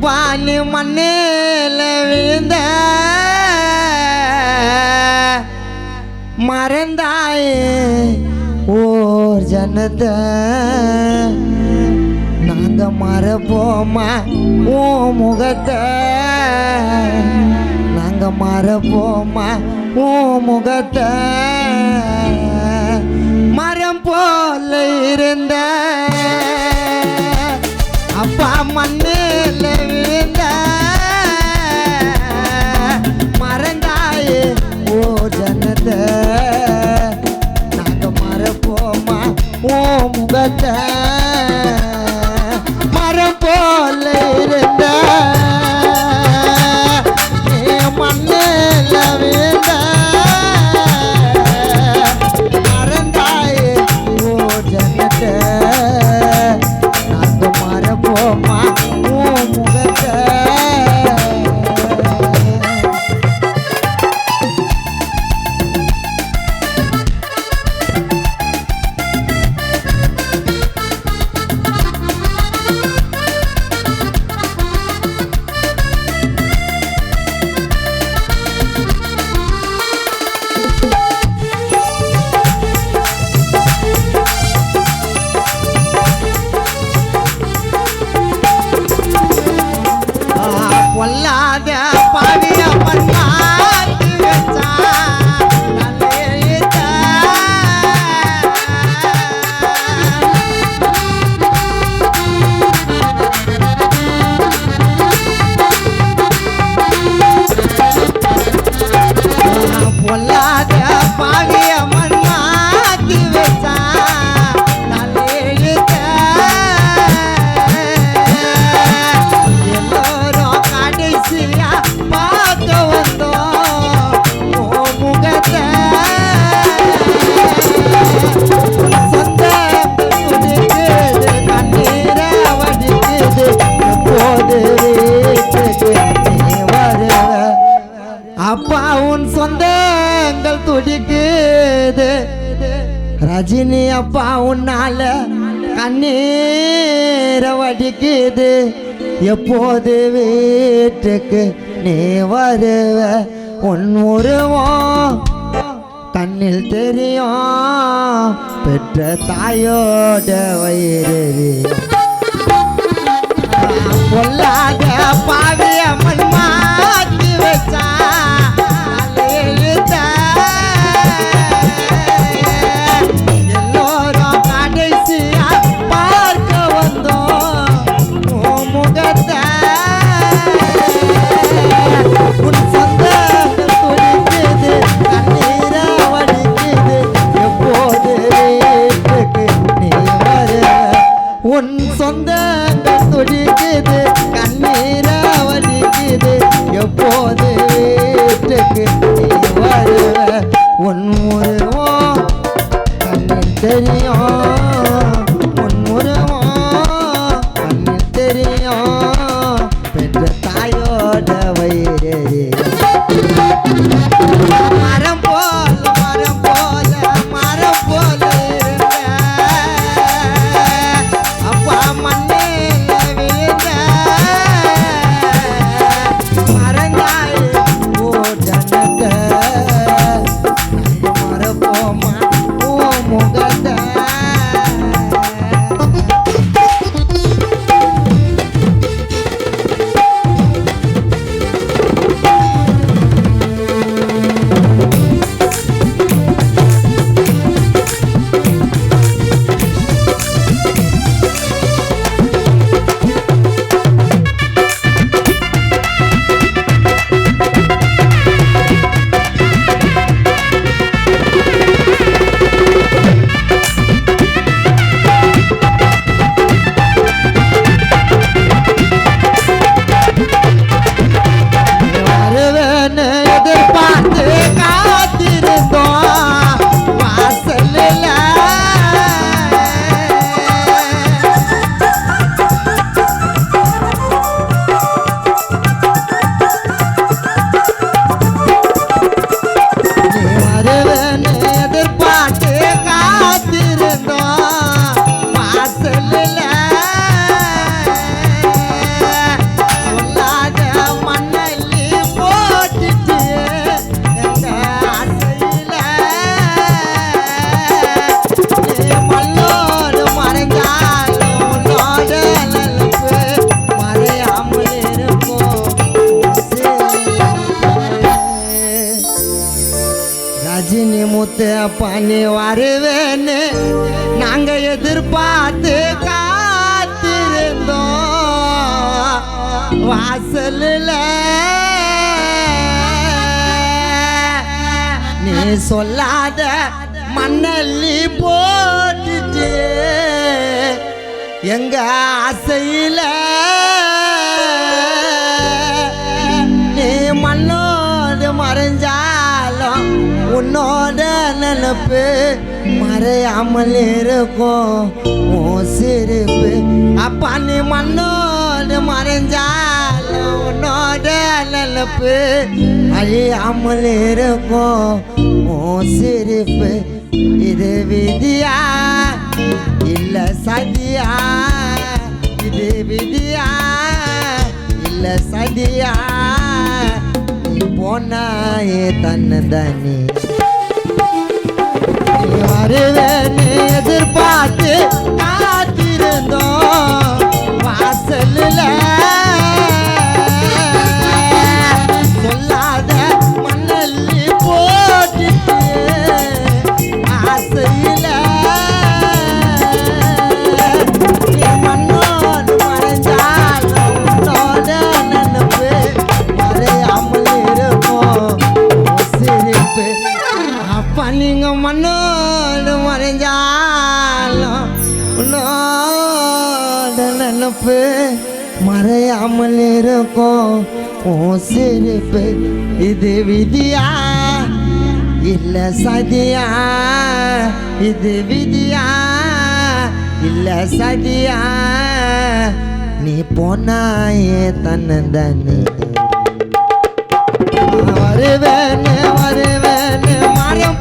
Poly மண்ணில் விழுந்த மறந்தாய் ஓர் ஜனத்தை. நாங்கள் மறப்போமா? ஓ முகத்தை. நாங்கள் மறப்போமா? ஓ முகத்தை. மரம் போல இருந்த மறப்போமா ஓ ரஜினி அப்பா உன்னால கண்ணீர வடிக்குது. எப்போது வீட்டுக்கு நீ வருவ? உன் உருவம் கண்ணில் தெரியும். பெற்ற தாயோட வயிறு. பொல்லாத பாவிய மண் வச்சா. தெரியும் உன் உருவம் கண்ணில் தெரியும் பெற்ற தாயோட வயிறு மரம் போல மரம் போல மரம் போல இருந்த அப்பா மண்ணில் விழுந்த மறந்தாய் ஓ ஜனத்தை நாங்க மறப்போமா? ஓ முகத்தை அப்பா நீ வருவேன்னு நாங்க எதிர்பார்த்து காத்திருந்தோம். வாசலில் நீ சொல்லாத மண்ணல்லி போட்டுட்டு. எங்க ஆசையில் நினப்பு மறையாமல் இருக்கும். உன் சிரிப்பு. அப்பா நீ மண்ணோடு மறைஞ்சால் உன்னோட நினப்பு அழியாமல் இருக்கும். உன் சிரிப்பு இது விதியா? இல்லை சதியா? இது விதியா? இல்லை சதியா? போனாயே தன்னு தனியா பனிங்க மண்ணோடு மறைஞ்சாலும் உன்னோட நினப்பு மறையாமல் இருக்கும். உன் சிரிப்பு இது விதியா? இல்லை சதியா? இது விதியா? இல்லை சதியா? நீ போனாயே தன்னந்தனி. வருவேன் வருவேன் மரம்